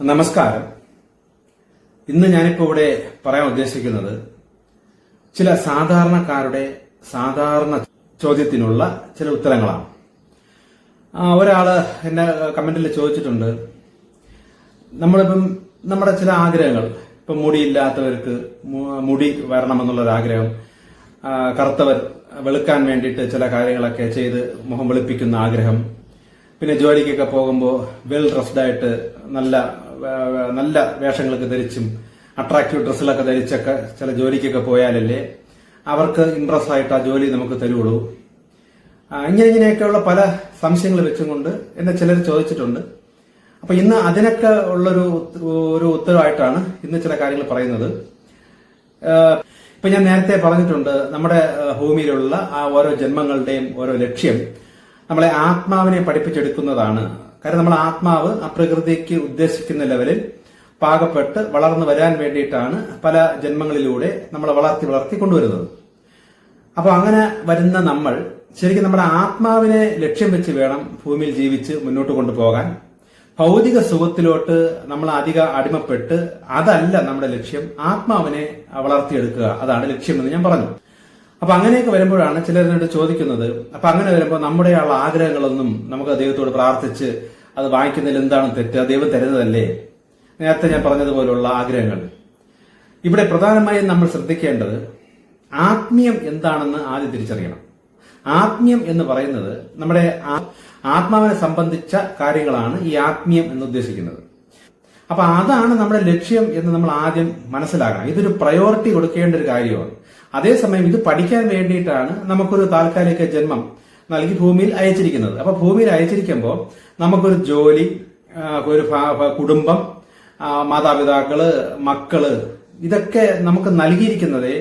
നമസ്കാരം. ഇന്ന് ഞാനിപ്പോൾ ഇവിടെ പറയാൻ ഉദ്ദേശിക്കുന്നത് ചില സാധാരണക്കാരുടെ സാധാരണ ചോദ്യത്തിനുള്ള ചില ഉത്തരങ്ങളാണ്. ഒരാൾ എന്നെ കമന്റിൽ ചോദിച്ചിട്ടുണ്ട്. നമ്മളിപ്പം നമ്മുടെ ചില ആഗ്രഹങ്ങൾ ഇപ്പം മുടിയില്ലാത്തവർക്ക് മുടി വരണമെന്നുള്ള ആഗ്രഹം ആ, കറുത്തവർ വെളുക്കാൻ വേണ്ടിയിട്ട് ചില കാര്യങ്ങളൊക്കെ ചെയ്ത് മുഖം വെളുപ്പിക്കുന്ന ആഗ്രഹം പിന്നെ ജോലിക്കൊക്കെ പോകുമ്പോൾ വെൽ ഡ്രസ്ഡായിട്ട് നല്ല നല്ല വേഷങ്ങളൊക്കെ ധരിച്ചും അട്രാക്റ്റീവ് ഡ്രസ്സിലൊക്കെ ധരിച്ചൊക്കെ ചില ജോലിക്കൊക്കെ പോയാലല്ലേ അവർക്ക് ഇൻട്രസ്റ്റ് ആയിട്ട് ആ ജോലി നമുക്ക് തരുള്ളൂ. ഇങ്ങനെ ഇങ്ങനെയൊക്കെയുള്ള പല സംശയങ്ങൾ വെച്ചുകൊണ്ട് എന്നെ ചിലർ ചോദിച്ചിട്ടുണ്ട്. അപ്പൊ ഇന്ന് അതിനൊക്കെ ഉള്ളൊരു ഒരു ഉത്തരവായിട്ടാണ് ഇന്ന് ചില കാര്യങ്ങൾ പറയുന്നത്. ഇപ്പൊ ഞാൻ നേരത്തെ പറഞ്ഞിട്ടുണ്ട് നമ്മുടെ ഭൂമിയിലുള്ള ആ ഓരോ ജന്മങ്ങളുടെയും ഓരോ ലക്ഷ്യം നമ്മളെ ആത്മാവിനെ പഠിപ്പിച്ചെടുക്കുന്നതാണ്. കാരണം നമ്മൾ ആത്മാവ് ആ പ്രകൃതിക്ക് ഉദ്ദേശിക്കുന്ന ലെവലിൽ പാകപ്പെട്ട് വളർന്നു വരാൻ വേണ്ടിയിട്ടാണ് പല ജന്മങ്ങളിലൂടെ നമ്മളെ വളർത്തി വളർത്തി കൊണ്ടുവരുന്നത്. അപ്പൊ അങ്ങനെ വരുന്ന നമ്മൾ ശരിക്കും നമ്മുടെ ആത്മാവിനെ ലക്ഷ്യം വെച്ച് വേണം ഭൂമിയിൽ ജീവിച്ച് മുന്നോട്ട് കൊണ്ടുപോകാൻ. ഭൗതിക സുഖത്തിലോട്ട് നമ്മൾ അധിക അടിമപ്പെട്ട് അതല്ല നമ്മുടെ ലക്ഷ്യം ആത്മാവിനെ വളർത്തിയെടുക്കുക. അതാണ് ലക്ഷ്യമെന്ന് ഞാൻ പറഞ്ഞു. അപ്പൊ അങ്ങനെയൊക്കെ വരുമ്പോഴാണ് ചിലരോട് ചോദിക്കുന്നത് അപ്പൊ അങ്ങനെ വരുമ്പോൾ നമ്മുടെ ആ ആഗ്രഹങ്ങളൊന്നും നമുക്ക് ദൈവത്തോട് പ്രാർത്ഥിച്ച് അത് വാങ്ങിക്കുന്നതിൽ എന്താണ് തെറ്റ്? ദൈവം തരുന്നതല്ലേ? നേരത്തെ ഞാൻ പറഞ്ഞതുപോലുള്ള ആഗ്രഹങ്ങൾ. ഇവിടെ പ്രധാനമായും നമ്മൾ ശ്രദ്ധിക്കേണ്ടത് ആത്മീയം എന്താണെന്ന് ആദ്യം തിരിച്ചറിയണം. ആത്മീയം എന്ന് പറയുന്നത് നമ്മുടെ ആത്മാവിനെ സംബന്ധിച്ച കാര്യങ്ങളാണ് ഈ ആത്മീയം എന്ന് ഉദ്ദേശിക്കുന്നത്. അപ്പൊ അതാണ് നമ്മുടെ ലക്ഷ്യം എന്ന് നമ്മൾ ആദ്യം മനസ്സിലാക്കണം. ഇതൊരു പ്രയോറിറ്റി കൊടുക്കേണ്ട ഒരു കാര്യമാണ്. അതേസമയം ഇത് പഠിക്കാൻ വേണ്ടിയിട്ടാണ് നമുക്കൊരു താൽക്കാലിക ജന്മം നൽകി ഭൂമിയിൽ അയച്ചിരിക്കുന്നത്. അപ്പൊ ഭൂമിയിൽ അയച്ചിരിക്കുമ്പോൾ നമുക്കൊരു ജോലി ഒരു കുടുംബം മാതാപിതാക്കൾ മക്കൾ ഇതൊക്കെ നമുക്ക് നൽകിയിരിക്കുന്നത്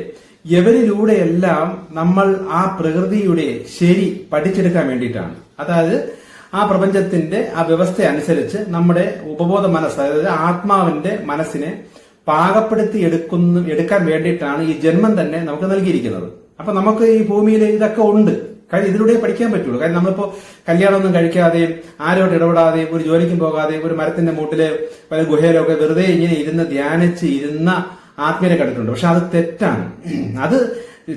എവരിലൂടെയെല്ലാം നമ്മൾ ആ പ്രകൃതിയുടെ ശരി പഠിച്ചെടുക്കാൻ വേണ്ടിയിട്ടാണ്. അതായത് ആ പ്രപഞ്ചത്തിന്റെ ആ വ്യവസ്ഥ അനുസരിച്ച് നമ്മുടെ ഉപബോധ മനസ്സ് അതായത് ആത്മാവിന്റെ മനസ്സിനെ പാകപ്പെടുത്തി എടുക്കുന്ന എടുക്കാൻ വേണ്ടിയിട്ടാണ് ഈ ജന്മം തന്നെ നമുക്ക് നൽകിയിരിക്കുന്നത്. അപ്പൊ നമുക്ക് ഈ ഭൂമിയിൽ ഇതൊക്കെ ഉണ്ട്. കാര്യം ഇതിലൂടെ പഠിക്കാൻ പറ്റുള്ളൂ. കാര്യം നമ്മളിപ്പോ കല്യാണമൊന്നും കഴിക്കാതെയും ആരോട് ഇടപെടാതെയും ഒരു ജോലിക്കും പോകാതെ ഒരു മരത്തിന്റെ മൂട്ടിൽ പല ഗുഹയിലൊക്കെ വെറുതെ ഇങ്ങനെ ഇരുന്ന് ധ്യാനിച്ച് ഇരുന്ന ആത്മീയരെ കണ്ടിട്ടുണ്ട്. പക്ഷെ അത് തെറ്റാണ്. അത്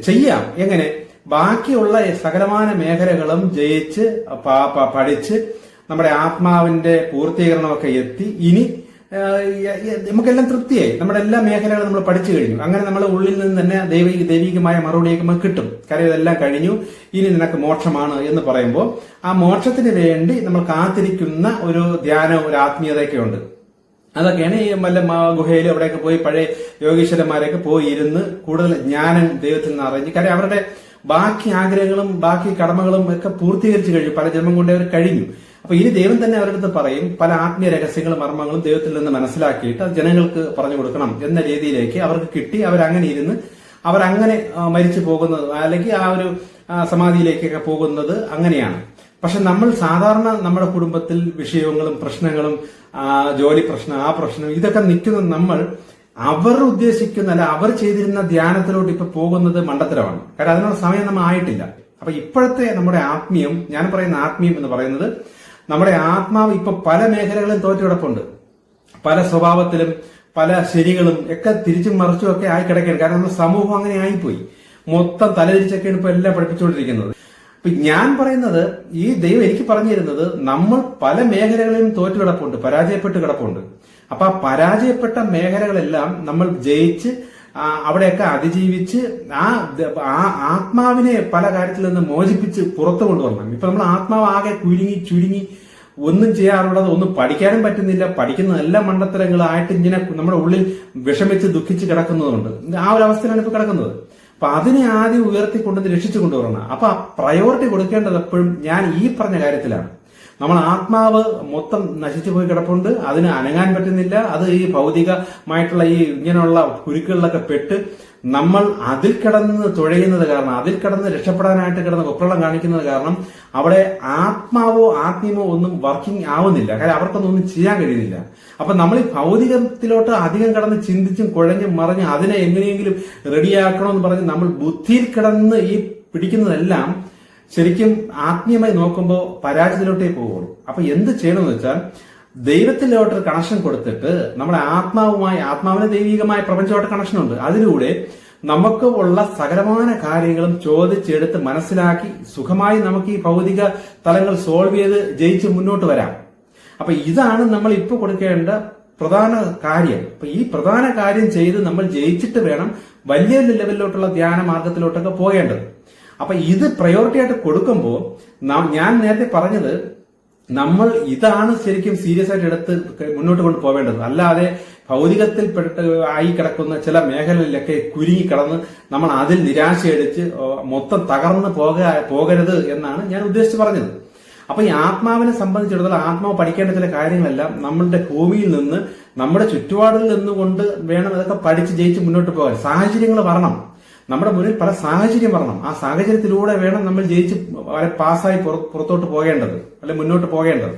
ചെയ്യാം. എങ്ങനെ? ബാക്കിയുള്ള സകലമാന മേഖലകളും ജയിച്ച് പഠിച്ച് നമ്മുടെ ആത്മാവിന്റെ പൂർത്തീകരണമൊക്കെ എത്തി. ഇനി നമുക്കെല്ലാം തൃപ്തിയായി. നമ്മുടെ എല്ലാ മേഖലകളും നമ്മൾ പഠിച്ചു കഴിഞ്ഞു. അങ്ങനെ നമ്മൾ ഉള്ളിൽ നിന്ന് തന്നെ ദൈവിക ദൈവികമായ മറുപടിയൊക്കെ നമുക്ക് കിട്ടും. കാര്യം ഇതെല്ലാം കഴിഞ്ഞു. ഇനി നിനക്ക് മോക്ഷമാണ് എന്ന് പറയുമ്പോൾ ആ മോക്ഷത്തിന് വേണ്ടി നമ്മൾ കാത്തിരിക്കുന്ന ഒരു ധ്യാനം ഒരു ആത്മീയതയൊക്കെ ഉണ്ട്. അതൊക്കെയാണ് ഈ വല്ല ഗുഹയിൽ അവിടെയൊക്കെ പോയി പഴയ യോഗീശ്വരന്മാരെയൊക്കെ പോയി ഇരുന്ന് കൂടുതൽ ജ്ഞാനം ദൈവത്തിൽ നിന്ന് അറിഞ്ഞ് കാര്യം അവരുടെ ബാക്കി ആഗ്രഹങ്ങളും ബാക്കി കടമകളും ഒക്കെ പൂർത്തീകരിച്ചു കഴിഞ്ഞു. പല ജന്മം കൊണ്ട് അവർ കഴിഞ്ഞു. അപ്പൊ ഇനി ദൈവം തന്നെ അവരുടെ അടുത്ത് പറയും പല ആത്മീയ രഹസ്യങ്ങളും മർമ്മങ്ങളും ദൈവത്തിൽ നിന്ന് മനസ്സിലാക്കിയിട്ട് ജനങ്ങൾക്ക് പറഞ്ഞു കൊടുക്കണം എന്ന രീതിയിലേക്ക് അവർക്ക് കിട്ടി അവരങ്ങനെ ഇരുന്ന് അവരങ്ങനെ മരിച്ചു പോകുന്നത് അല്ലെങ്കിൽ ആ ഒരു സമാധിയിലേക്കൊക്കെ പോകുന്നത് അങ്ങനെയാണ്. പക്ഷെ നമ്മൾ സാധാരണ നമ്മുടെ കുടുംബത്തിൽ വിഷയങ്ങളും പ്രശ്നങ്ങളും ജോലി പ്രശ്നം ആ പ്രശ്നം ഇതൊക്കെ നിൽക്കുന്ന നമ്മൾ അവർ ഉദ്ദേശിക്കുന്ന അല്ല അവർ ചെയ്തിരുന്ന ധ്യാനത്തിലോട്ട് ഇപ്പൊ പോകുന്നത് മണ്ടത്തരമാണ്. കാരണം അതിനുള്ള സമയം നമ്മൾ ആയിട്ടില്ല. അപ്പൊ ഇപ്പോഴത്തെ നമ്മുടെ ആത്മീയം ഞാൻ പറയുന്ന ആത്മീയം എന്ന് പറയുന്നത് നമ്മുടെ ആത്മാവ് ഇപ്പൊ പല മേഖലകളിലും തോറ്റുകിടപ്പുണ്ട്. പല സ്വഭാവത്തിലും പല ശരികളും ഒക്കെ തിരിച്ചും മറിച്ചും ഒക്കെ ആയി കിടക്കുകയാണ് കാരണം നമ്മുടെ സമൂഹം അങ്ങനെ ആയിപ്പോയി. മൊത്തം തലതിരിച്ചൊക്കെയാണ് ഇപ്പൊ എല്ലാം പഠിപ്പിച്ചുകൊണ്ടിരിക്കുന്നത്. അപ്പൊ ഞാൻ പറയുന്നത് ഈ ദൈവം എനിക്ക് പറഞ്ഞു തരുന്നത് നമ്മൾ പല മേഖലകളിലും തോറ്റു കിടപ്പുണ്ട് പരാജയപ്പെട്ട് കിടപ്പുണ്ട് അപ്പൊ ആ പരാജയപ്പെട്ട മേഖലകളെല്ലാം നമ്മൾ ജയിച്ച് അവിടെയൊക്കെ അതിജീവിച്ച് ആ ആത്മാവിനെ പല കാര്യത്തിൽ നിന്ന് മോചിപ്പിച്ച് പുറത്തു കൊണ്ടുവരണം. ഇപ്പൊ നമ്മൾ ആത്മാവ് ആകെ കുരുങ്ങി ചുരുങ്ങി ഒന്നും ചെയ്യാറുള്ളത് ഒന്നും പഠിക്കാനും പറ്റുന്നില്ല. പഠിക്കുന്ന എല്ലാ മണ്ടത്തരങ്ങളായിട്ട് ഇങ്ങനെ നമ്മുടെ ഉള്ളിൽ വിഷമിച്ച് ദുഃഖിച്ച് കിടക്കുന്നതുകൊണ്ട്. ആ ഒരു അവസ്ഥയിലാണ് ഇപ്പൊ കിടക്കുന്നത്. അപ്പൊ അതിനെ ആദ്യം ഉയർത്തിക്കൊണ്ടുവന്ന് രക്ഷിച്ചു കൊണ്ടുവരണം. അപ്പൊ പ്രയോറിറ്റി കൊടുക്കേണ്ടത് എപ്പോഴും ഞാൻ ഈ പറഞ്ഞ കാര്യത്തിലാണ്. നമ്മൾ ആത്മാവ് മൊത്തം നശിച്ചു പോയി കിടപ്പുണ്ട്. അതിന് അനങ്ങാൻ പറ്റുന്നില്ല. അത് ഈ ഭൗതികമായിട്ടുള്ള ഈ ഇങ്ങനെയുള്ള കുരുക്കുകളിലൊക്കെ പെട്ട് നമ്മൾ അതിൽ കിടന്ന് തുഴയുന്നത് കാരണം അതിൽ കിടന്ന് രക്ഷപ്പെടാനായിട്ട് കിടന്ന് കൊപ്രളം കാണിക്കുന്നത് കാരണം അവിടെ ആത്മാവോ ആത്മീയമോ ഒന്നും വർക്കിംഗ് ആവുന്നില്ല. കാര്യം അവർക്കൊന്നും ഒന്നും ചെയ്യാൻ കഴിയുന്നില്ല. അപ്പൊ നമ്മൾ ഈ ഭൗതികത്തിലോട്ട് അധികം കിടന്ന് ചിന്തിച്ചും കുഴഞ്ഞും മറിഞ്ഞ് അതിനെ എങ്ങനെയെങ്കിലും റെഡിയാക്കണമെന്ന് പറഞ്ഞ് നമ്മൾ ബുദ്ധിയിൽ കിടന്ന് ഈ പിടിക്കുന്നതെല്ലാം ശരിക്കും ആത്മീയമായി നോക്കുമ്പോൾ പരാജയത്തിലോട്ടേ പോവുള്ളൂ. അപ്പൊ എന്ത് ചെയ്യണമെന്ന് വെച്ചാൽ ദൈവത്തിലോട്ട് കണക്ഷൻ കൊടുത്തിട്ട് നമ്മുടെ ആത്മാവുമായി ആത്മാവിന് ദൈവികമായ പ്രപഞ്ചമായിട്ട് കണക്ഷൻ ഉണ്ട്. അതിലൂടെ നമുക്ക് ഉള്ള സകലമായ കാര്യങ്ങളും ചോദിച്ചെടുത്ത് മനസ്സിലാക്കി സുഖമായി നമുക്ക് ഈ ഭൗതിക തലങ്ങൾ സോൾവ് ചെയ്ത് ജയിച്ച് മുന്നോട്ട് വരാം. അപ്പൊ ഇതാണ് നമ്മൾ ഇപ്പൊ കൊടുക്കേണ്ട പ്രധാന കാര്യം. അപ്പൊ ഈ പ്രധാന കാര്യം ചെയ്ത് നമ്മൾ ജയിച്ചിട്ട് വേണം വലിയ ലെവലിലോട്ടുള്ള ധ്യാന മാർഗത്തിലോട്ടൊക്കെ പോകേണ്ടത്. അപ്പൊ ഇത് പ്രയോറിറ്റി ആയിട്ട് കൊടുക്കുമ്പോൾ ഞാൻ നേരത്തെ പറഞ്ഞത് നമ്മൾ ഇതാണ് ശരിക്കും സീരിയസ് ആയിട്ട് എടുത്ത് മുന്നോട്ട് കൊണ്ട് പോവേണ്ടത്. അല്ലാതെ ഭൗതികത്തിൽ ആയി കിടക്കുന്ന ചില മേഖലകളിലൊക്കെ കുരുങ്ങി കിടന്ന് നമ്മൾ അതിൽ നിരാശയടിച്ച് മൊത്തം തകർന്ന് പോക പോകരുത് എന്നാണ് ഞാൻ ഉദ്ദേശിച്ച് പറഞ്ഞത്. അപ്പൊ ഈ ആത്മാവിനെ സംബന്ധിച്ചിടത്തോളം ആത്മാവ് പഠിക്കേണ്ട ചില കാര്യങ്ങളെല്ലാം നമ്മളുടെ ഭൂമിയിൽ നിന്ന് നമ്മുടെ ചുറ്റുപാടിൽ നിന്നുകൊണ്ട് വേണം അതൊക്കെ പഠിച്ച് ജയിച്ച് മുന്നോട്ട് പോകാൻ. സാഹചര്യങ്ങൾ വരണം. നമ്മുടെ മുന്നിൽ പല സാഹചര്യം വരണം. ആ സാഹചര്യത്തിലൂടെ വേണം നമ്മൾ ജയിച്ച് വളരെ പാസ്സായി പുറത്തോട്ട് പോകേണ്ടത് അല്ലെ മുന്നോട്ട് പോകേണ്ടത്.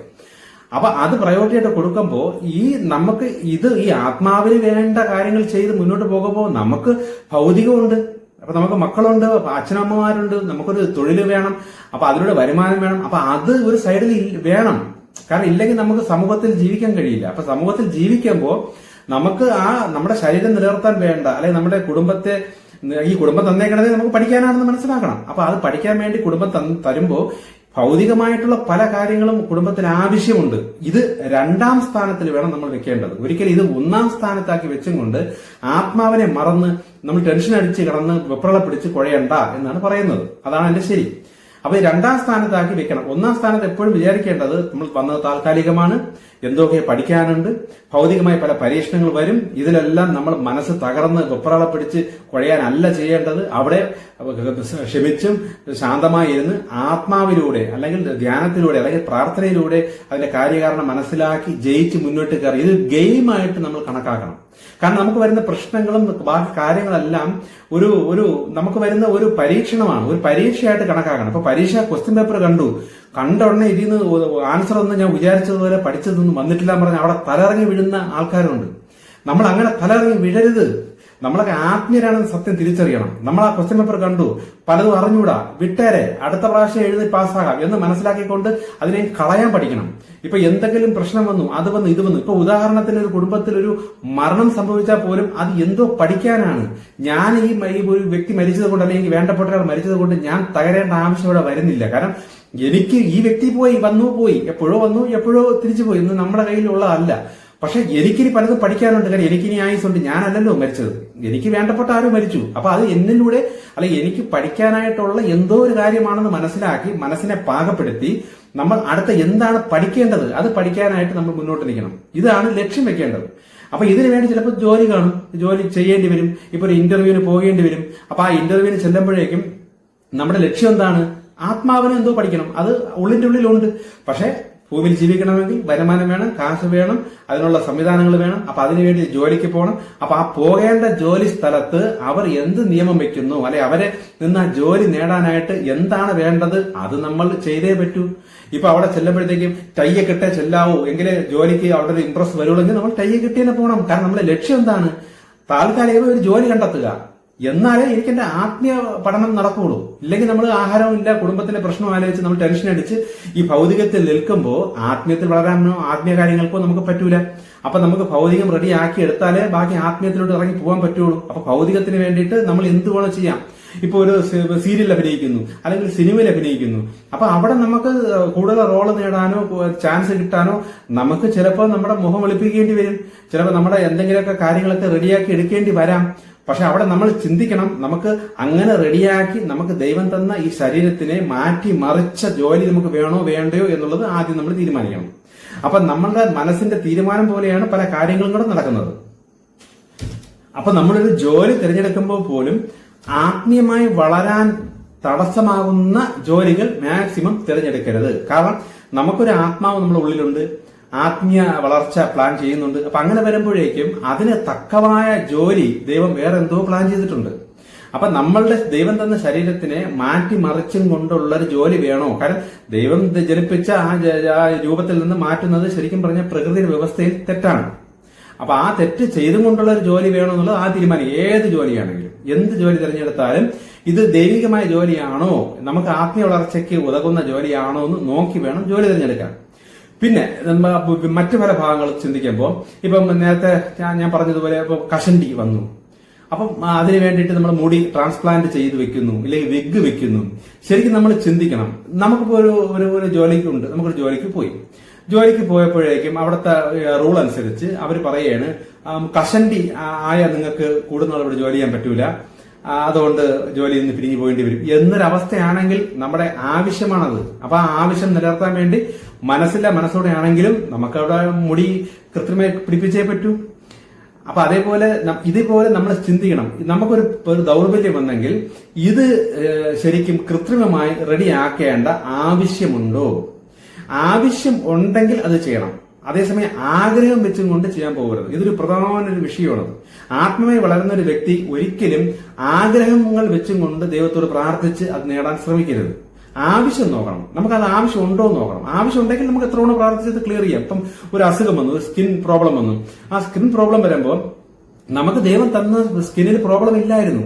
അപ്പൊ അത് പ്രയോറിറ്റി ആയിട്ട് കൊടുക്കുമ്പോൾ ഈ നമുക്ക് ഇത് ഈ ആത്മാവിന് വേണ്ട കാര്യങ്ങൾ ചെയ്ത് മുന്നോട്ട് പോകുമ്പോൾ നമുക്ക് ഭൗതികമുണ്ട്. അപ്പൊ നമുക്ക് മക്കളുണ്ട് അച്ഛനമ്മമാരുണ്ട് നമുക്കൊരു തൊഴിൽ വേണം അപ്പൊ അതിലൂടെ വരുമാനം വേണം. അപ്പൊ അത് ഒരു സൈഡിൽ വേണം. കാരണം ഇല്ലെങ്കിൽ നമുക്ക് സമൂഹത്തിൽ ജീവിക്കാൻ കഴിയില്ല. അപ്പൊ സമൂഹത്തിൽ ജീവിക്കുമ്പോൾ നമുക്ക് ആ നമ്മുടെ ശരീരം നിലനിർത്താൻ വേണ്ട അല്ലെങ്കിൽ നമ്മുടെ കുടുംബത്തെ ഈ കുടുംബം തന്നേക്കണത് നമുക്ക് പഠിക്കാനാണെന്ന് മനസ്സിലാക്കണം. അപ്പൊ അത് പഠിക്കാൻ വേണ്ടി കുടുംബം തരുമ്പോൾ ഭൗതികമായിട്ടുള്ള പല കാര്യങ്ങളും കുടുംബത്തിന് ആവശ്യമുണ്ട്. ഇത് രണ്ടാം സ്ഥാനത്തിൽ വേണം നമ്മൾ വെക്കേണ്ടത്. ഒരിക്കലും ഇത് ഒന്നാം സ്ഥാനത്താക്കി വെച്ചും കൊണ്ട് ആത്മാവിനെ മറന്ന് നമ്മൾ ടെൻഷൻ അടിച്ച് കിടന്ന് വെപ്രള പിടിച്ച് കുഴയണ്ട എന്നാണ് പറയുന്നത്. അതാണ് എന്റെ ശരി. അപ്പൊ രണ്ടാം സ്ഥാനത്താക്കി വെക്കണം. ഒന്നാം സ്ഥാനത്ത് എപ്പോഴും വിചാരിക്കേണ്ടത് നമ്മൾ വന്നത് താൽക്കാലികമാണ്. എന്തൊക്കെ പഠിക്കാനുണ്ട് ഭൗതികമായ പല പരീക്ഷണങ്ങൾ വരും. ഇതിലെല്ലാം നമ്മൾ മനസ്സ് തകർന്ന് വെപ്രാള പിടിച്ച് കുഴയാനല്ല ചെയ്യേണ്ടത്. അവിടെ ക്ഷമിച്ചും ശാന്തമായി ഇരുന്ന് ആത്മാവിലൂടെ അല്ലെങ്കിൽ ധ്യാനത്തിലൂടെ അല്ലെങ്കിൽ പ്രാർത്ഥനയിലൂടെ അതിന്റെ കാര്യകാരണം മനസ്സിലാക്കി ജയിച്ച് മുന്നോട്ട് കയറി. ഇത് ഗെയിമായിട്ട് നമ്മൾ കണക്കാക്കണം. കാരണം നമുക്ക് വരുന്ന പ്രശ്നങ്ങളും ബാക്കി കാര്യങ്ങളെല്ലാം ഒരു ഒരു നമുക്ക് വരുന്ന ഒരു പരീക്ഷണമാണ്. ഒരു പരീക്ഷയായിട്ട് കണക്കാക്കണം. അപ്പൊ പരീക്ഷ ക്വസ്റ്റ്യൻ പേപ്പർ കണ്ടു. കണ്ട ഉടനെ ഇതിന്ന് ആൻസർ ഒന്നും ഞാൻ വിചാരിച്ചതുപോലെ പഠിച്ചതൊന്നും വന്നിട്ടില്ല എന്ന് പറഞ്ഞാൽ അവിടെ തലറങ്ങി വീഴുന്ന ആൾക്കാരുണ്ട്. നമ്മൾ അങ്ങനെ തലറങ്ങി വീഴരുത്. നമ്മളൊക്കെ ആത്മീയരാണെന്ന് സത്യം തിരിച്ചറിയണം. നമ്മൾ ആ ക്വസ്റ്റ്യൻ പേപ്പർ കണ്ടു. പലതും അറിഞ്ഞൂടാ വിട്ടേരെ. അടുത്ത പ്രാവശ്യം എഴുതി പാസ്സാകാം എന്ന് മനസ്സിലാക്കിക്കൊണ്ട് അതിനെ കളയാൻ പഠിക്കണം. ഇപ്പൊ എന്തെങ്കിലും പ്രശ്നം വന്നു അത് വന്നു ഇത് വന്നു. ഇപ്പൊ ഉദാഹരണത്തിന് ഒരു കുടുംബത്തിൽ ഒരു മരണം സംഭവിച്ചാൽ പോലും അത് എന്തോ പഠിക്കാനാണ്. ഞാൻ ഈ ഒരു വ്യക്തി മരിച്ചത് കൊണ്ട് അല്ലെങ്കിൽ വേണ്ടപ്പെട്ട ഒരാൾ മരിച്ചത് കൊണ്ട് ഞാൻ തകരേണ്ട ആവശ്യം ഇവിടെ വരുന്നില്ല. കാരണം എനിക്ക് ഈ വ്യക്തി പോയി വന്നു പോയി. എപ്പോഴോ വന്നു എപ്പോഴോ തിരിച്ചു പോയി. ഇന്ന് നമ്മുടെ കയ്യിലുള്ളതല്ല. പക്ഷെ എനിക്കിനി പലതും പഠിക്കാനുണ്ട്. കാരണം എനിക്കിനി ആയുസുണ്ട് ഞാനല്ലല്ലോ മരിച്ചത്. എനിക്ക് വേണ്ടപ്പെട്ട ആരും മരിച്ചു. അപ്പൊ അത് എന്നിലൂടെ അല്ലെ എനിക്ക് പഠിക്കാനായിട്ടുള്ള എന്തോ ഒരു കാര്യമാണെന്ന് മനസ്സിലാക്കി മനസ്സിനെ പാകപ്പെടുത്തി നമ്മൾ അടുത്ത എന്താണ് പഠിക്കേണ്ടത്? അത് പഠിക്കാനായിട്ട് നമ്മൾ മുന്നോട്ട് നിൽക്കണം. ഇതാണ് ലക്ഷ്യം വെക്കേണ്ടത്. അപ്പൊ ഇതിനു വേണ്ടി ചിലപ്പോൾ ജോലി കാണും. ജോലി ചെയ്യേണ്ടി വരും. ഇപ്പൊ ഒരു ഇന്റർവ്യൂവിന് പോകേണ്ടി വരും. അപ്പൊ ആ ഇന്റർവ്യൂവിന് ചെല്ലുമ്പോഴേക്കും നമ്മുടെ ലക്ഷ്യം എന്താണ്? ആത്മാവിനെ എന്തോ പഠിക്കണം. അത് ഉള്ളിന്റെ ഉള്ളിലുണ്ട്. പക്ഷെ ഭൂമിയിൽ ജീവിക്കണമെങ്കിൽ വരുമാനം വേണം കാശ് വേണം അതിനുള്ള സംവിധാനങ്ങൾ വേണം. അപ്പൊ അതിനുവേണ്ടി ജോലിക്ക് പോകണം അപ്പൊ ആ പോകേണ്ട ജോലി സ്ഥലത്ത് അവർ എന്ത് നിയമം വെക്കുന്നു? അല്ലെ അവരെ നിന്ന് ആ ജോലി നേടാനായിട്ട് എന്താണ് വേണ്ടത്? അത് നമ്മൾ ചെയ്തേ പറ്റൂ. ഇപ്പൊ അവിടെ ചെല്ലുമ്പോഴത്തേക്കും ടയ്യെ കിട്ടേ ചെല്ലാവൂ. എങ്കിലേ ജോലിക്ക് അവിടെ ഒരു ഇംപ്രസ് വരുള്ളൂ. നമ്മൾ ടയ്യെ കിട്ടിയതിനെ പോകണം കാരണം നമ്മുടെ ലക്ഷ്യം എന്താണ്? താൽക്കാലികമായി ഒരു ജോലി കണ്ടെത്തുക. എന്നാലേ എനിക്ക് എന്റെ ആത്മീയ പഠനം നടക്കുള്ളൂ. ഇല്ലെങ്കിൽ നമ്മൾ ആഹാരമില്ല കുടുംബത്തിന്റെ പ്രശ്നം ആലോചിച്ച് നമ്മൾ ടെൻഷൻ അടിച്ച് ഈ ഭൗതികത്തിൽ നിൽക്കുമ്പോൾ ആത്മീയത്തിൽ വളരാനോ ആത്മീയ കാര്യങ്ങൾക്കോ നമുക്ക് പറ്റൂല. അപ്പൊ നമുക്ക് ഭൗതികം റെഡി ആക്കി എടുത്താലേ ബാക്കി ആത്മീയത്തിലോട്ട് ഇറങ്ങി പോകാൻ പറ്റുള്ളൂ. അപ്പൊ ഭൗതികത്തിന് വേണ്ടിയിട്ട് നമ്മൾ എന്ത് വേണം ചെയ്യാം. ഇപ്പൊ ഒരു സീരിയൽ അഭിനയിക്കുന്നു അല്ലെങ്കിൽ സിനിമയിൽ അഭിനയിക്കുന്നു. അപ്പൊ അവിടെ നമുക്ക് കൂടുതൽ റോൾ നേടാനോ ചാൻസ് കിട്ടാനോ നമുക്ക് ചിലപ്പോൾ നമ്മുടെ മുഖം വെളുപ്പിക്കേണ്ടി വരും. ചിലപ്പോൾ നമ്മുടെ എന്തെങ്കിലുമൊക്കെ കാര്യങ്ങളൊക്കെ റെഡിയാക്കി എടുക്കേണ്ടി വരാം. പക്ഷെ അവിടെ നമ്മൾ ചിന്തിക്കണം നമുക്ക് അങ്ങനെ റെഡിയാക്കി നമുക്ക് ദൈവം തന്ന ഈ ശരീരത്തിനെ മാറ്റി മറിച്ച ജോലി നമുക്ക് വേണോ വേണ്ടയോ എന്നുള്ളത് ആദ്യം നമ്മൾ തീരുമാനിക്കണം. അപ്പൊ നമ്മളുടെ മനസ്സിന്റെ തീരുമാനം പോലെയാണ് പല കാര്യങ്ങളും കൂടെ നടക്കുന്നത്. അപ്പൊ നമ്മളൊരു ജോലി തിരഞ്ഞെടുക്കുമ്പോൾ പോലും ആത്മീയമായി വളരാൻ തടസ്സമാകുന്ന ജോലികൾ മാക്സിമം തിരഞ്ഞെടുക്കരുത്. കാരണം നമുക്കൊരു ആത്മാവ് നമ്മുടെ ഉള്ളിലുണ്ട്. ആത്മീയ വളർച്ച പ്ലാൻ ചെയ്യുന്നുണ്ട്. അപ്പൊ അങ്ങനെ വരുമ്പോഴേക്കും അതിന് തക്കവായ ജോലി ദൈവം വേറെ എന്തോ പ്ലാൻ ചെയ്തിട്ടുണ്ട്. അപ്പൊ നമ്മളുടെ ദൈവം തന്ന ശരീരത്തിനെ മാറ്റി മറിച്ചും കൊണ്ടുള്ള ഒരു ജോലി വേണോ? കാരണം ദൈവം ജനിപ്പിച്ച ആ രൂപത്തിൽ നിന്ന് മാറ്റുന്നത് ശരിക്കും പറഞ്ഞ പ്രകൃതിയുടെ വ്യവസ്ഥയിൽ തെറ്റാണ്. അപ്പൊ ആ തെറ്റ് ചെയ്തും കൊണ്ടുള്ള ഒരു ജോലി വേണോ എന്നുള്ളത് ആ തീരുമാനം ഏത് ജോലിയാണെങ്കിലും. എന്ത് ജോലി തിരഞ്ഞെടുത്താലും ഇത് ദൈവികമായ ജോലിയാണോ? നമുക്ക് ആത്മീയ വളർച്ചയ്ക്ക് ഉതകുന്ന ജോലിയാണോ എന്ന് നോക്കി വേണം ജോലി തിരഞ്ഞെടുക്കാൻ. പിന്നെ മറ്റു പല ഭാഗങ്ങൾ ചിന്തിക്കുമ്പോൾ ഇപ്പം നേരത്തെ ഞാൻ പറഞ്ഞതുപോലെ ഇപ്പൊ കഷണ്ടി വന്നു. അപ്പം അതിന് വേണ്ടിയിട്ട് നമ്മൾ മുടി ട്രാൻസ്പ്ലാന്റ് ചെയ്ത് വെക്കുന്നു ഇല്ലെങ്കിൽ വിഗ് വെക്കുന്നു. ശരിക്കും നമ്മൾ ചിന്തിക്കണം. നമുക്കിപ്പോ ഒരു ഒരു ഒരു ജോലിക്കുണ്ട്. നമുക്കൊരു ജോലിക്ക് പോയി. ജോലിക്ക് പോയപ്പോഴേക്കും അവിടുത്തെ റൂൾ അനുസരിച്ച് അവർ പറയാണ് കഷണ്ടി ആയ നിങ്ങൾക്ക് കൂടുതൽ ഇവിടെ ജോലി ചെയ്യാൻ പറ്റൂല. അതുകൊണ്ട് ജോലി നിന്ന് പിരിഞ്ഞു പോകേണ്ടി വരും. എന്നൊരവസ്ഥയാണെങ്കിൽ നമ്മുടെ ആവശ്യമാണത്. അപ്പൊ ആ ആവശ്യം നിലനിർത്താൻ വേണ്ടി മനസ്സിലെ മനസ്സോടെ ആണെങ്കിലും നമുക്ക് അവിടെ മുടി കൃത്രിമമായി പിടിപ്പിച്ചേ പറ്റൂ. അപ്പൊ അതേപോലെ ഇതേപോലെ നമ്മൾ ചിന്തിക്കണം. നമുക്കൊരു ഒരു ദൗർബല്യം വന്നെങ്കിൽ ഇത് ശരിക്കും കൃത്രിമമായി റെഡിയാക്കേണ്ട ആവശ്യമുണ്ടോ? ആവശ്യം ഉണ്ടെങ്കിൽ അത് ചെയ്യണം. അതേസമയം ആഗ്രഹം വെച്ചും കൊണ്ട് ചെയ്യാൻ പോകരുത്. ഇതൊരു പ്രധാന ഒരു വിഷയമാണ് ആത്മമായി വളരുന്ന ഒരു വ്യക്തി ഒരിക്കലും ആഗ്രഹങ്ങൾ വെച്ചും കൊണ്ട് ദൈവത്തോട് പ്രാർത്ഥിച്ച് അത് നേടാൻ ശ്രമിക്കരുത്. ആവശ്യം നോക്കണം. നമുക്ക് അത് ആവശ്യം ഉണ്ടോ എന്ന് നോക്കണം. ആവശ്യം ഉണ്ടെങ്കിൽ നമുക്ക് എത്ര തവണ പ്രാർത്ഥിച്ചത് ക്ലിയർ ചെയ്യാം. ഇപ്പം ഒരു അസുഖം വന്നു ഒരു സ്കിൻ പ്രോബ്ലം വന്നു. ആ സ്കിൻ പ്രോബ്ലം വരുമ്പോൾ നമുക്ക് ദൈവം തന്ന സ്കിന്നിൽ പ്രോബ്ലം ഇല്ലായിരുന്നു.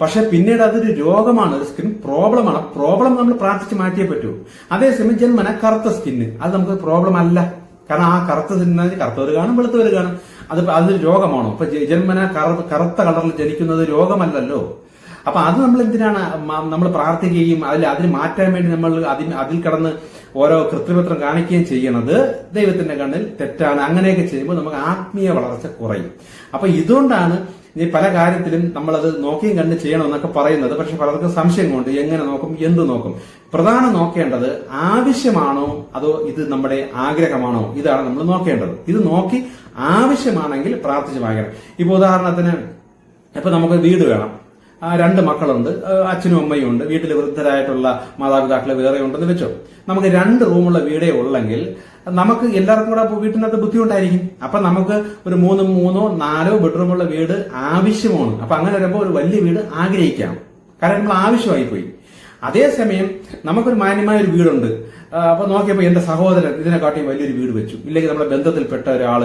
പക്ഷെ പിന്നീട് അതൊരു രോഗമാണ്. ഒരു സ്കിൻ പ്രോബ്ലമാണ് പ്രോബ്ലം നമ്മൾ പ്രാർത്ഥിച്ച് മാറ്റിയേ പറ്റൂ. അതേസമയം ജന്മന കറുത്ത സ്കിന്ന് അത് നമുക്ക് പ്രോബ്ലം അല്ല. കാരണം ആ കറുത്ത തിന്നാൽ കറുത്തവർ കാണും വെളുത്തവർ കാണും. അത് അതൊരു രോഗമാണോ? ഇപ്പൊ ജന്മന കറ- കറുത്ത കളറിൽ ജനിക്കുന്നത് രോഗമല്ലല്ലോ. അപ്പൊ അത് നമ്മൾ എന്തിനാണ് നമ്മൾ പ്രാർത്ഥിക്കുകയും അതിൽ അതിന് മാറ്റാൻ വേണ്ടി നമ്മൾ അതിന് അതിൽ കടന്ന് ഓരോ കൃത്രിമത്വം കാണിക്കുകയും ചെയ്യണത് ദൈവത്തിന്റെ കണ്ണിൽ തെറ്റാണ്. അങ്ങനെയൊക്കെ ചെയ്യുമ്പോൾ നമുക്ക് ആത്മീയ വളർച്ച കുറയും. അപ്പൊ ഇതുകൊണ്ടാണ് ഈ പല കാര്യത്തിലും നമ്മളത് നോക്കിയും കണ്ട് ചെയ്യണമെന്നൊക്കെ പറയുന്നത്. പക്ഷെ പലർക്കും സംശയം കൊണ്ട് എങ്ങനെ നോക്കും എന്ത് നോക്കും. പ്രധാനം നോക്കേണ്ടത് ആവശ്യമാണോ അതോ ഇത് നമ്മുടെ ആഗ്രഹമാണോ? ഇതാണ് നമ്മൾ നോക്കേണ്ടത്. ഇത് നോക്കി ആവശ്യമാണെങ്കിൽ പ്രാർത്ഥിച്ച് വാങ്ങിക്കണം ഇപ്പൊ ഉദാഹരണത്തിന് ഇപ്പൊ നമുക്ക് വീട് വേണം. രണ്ട് മക്കളുണ്ട് അച്ഛനും അമ്മയും ഉണ്ട് വീട്ടിൽ വൃദ്ധരായിട്ടുള്ള മാതാപിതാക്കൾ വേറെ ഉണ്ടെന്ന് വെച്ചോ. നമുക്ക് രണ്ട് റൂമുള്ള വീടേ ഉള്ളെങ്കിൽ നമുക്ക് എല്ലാവർക്കും കൂടെ വീട്ടിനകത്ത് ബുദ്ധിമുട്ടായിരിക്കും അപ്പൊ നമുക്ക് ഒരു മൂന്ന് മൂന്നോ നാലോ ബെഡ്റൂമുള്ള വീട് ആവശ്യമാണ്. അപ്പൊ അങ്ങനെ വരുമ്പോൾ ഒരു വലിയ വീട് ആഗ്രഹിക്കാം. കാരണം നമ്മൾ ആവശ്യമായി പോയി അതേസമയം നമുക്കൊരു മാന്യമായ ഒരു വീടുണ്ട്. അപ്പൊ നോക്കിയപ്പോ എന്റെ സഹോദരൻ ഇതിനെക്കാട്ടി വലിയൊരു വീട് വെച്ചു. ഇല്ലെങ്കിൽ നമ്മുടെ ബന്ധത്തിൽപ്പെട്ട ഒരാൾ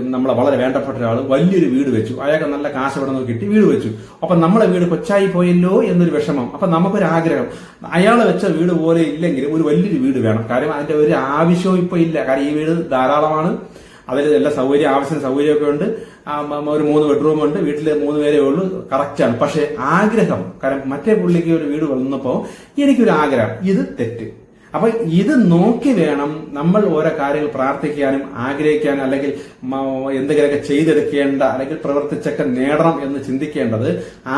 നമ്മളെ വളരെ വേണ്ടപ്പെട്ട ഒരാൾ വലിയൊരു വീട് വെച്ചു. അയാൾക്ക് നല്ല കാശ് ഇവിടെ നിന്ന് കിട്ടി വീട് വെച്ചു. അപ്പൊ നമ്മളെ വീട് കൊച്ചായി പോയല്ലോ എന്നൊരു വിഷമം. അപ്പൊ നമുക്കൊരു ആഗ്രഹം അയാൾ വെച്ച വീട് പോലെ ഇല്ലെങ്കിൽ ഒരു വലിയൊരു വീട് വേണം. കാര്യം അതിന്റെ ഒരു ആവശ്യവും ഇപ്പൊ ഇല്ല. കാരണം ഈ വീട് ധാരാളമാണ്. അതിൽ എല്ലാ സൗകര്യം ആവശ്യം സൗകര്യമൊക്കെ ഉണ്ട്. ഒരു മൂന്ന് ബെഡ്റൂം ഉണ്ട്. വീട്ടിൽ മൂന്ന് പേരേ ഉള്ളൂ. കറക്റ്റാണ് പക്ഷെ ആഗ്രഹം കാരണം മറ്റേ പുള്ളിക്ക് ഒരു വീട് വന്നപ്പോ എനിക്കൊരു ആഗ്രഹം. ഇത് തെറ്റ്. അപ്പൊ ഇത് നോക്കി വേണം നമ്മൾ ഓരോ കാര്യങ്ങൾ പ്രാർത്ഥിക്കാനും ആഗ്രഹിക്കാനും അല്ലെങ്കിൽ എന്തെങ്കിലുമൊക്കെ ചെയ്തെടുക്കേണ്ട അല്ലെങ്കിൽ പ്രവർത്തിച്ചൊക്കെ നേടണം എന്ന് ചിന്തിക്കേണ്ടത്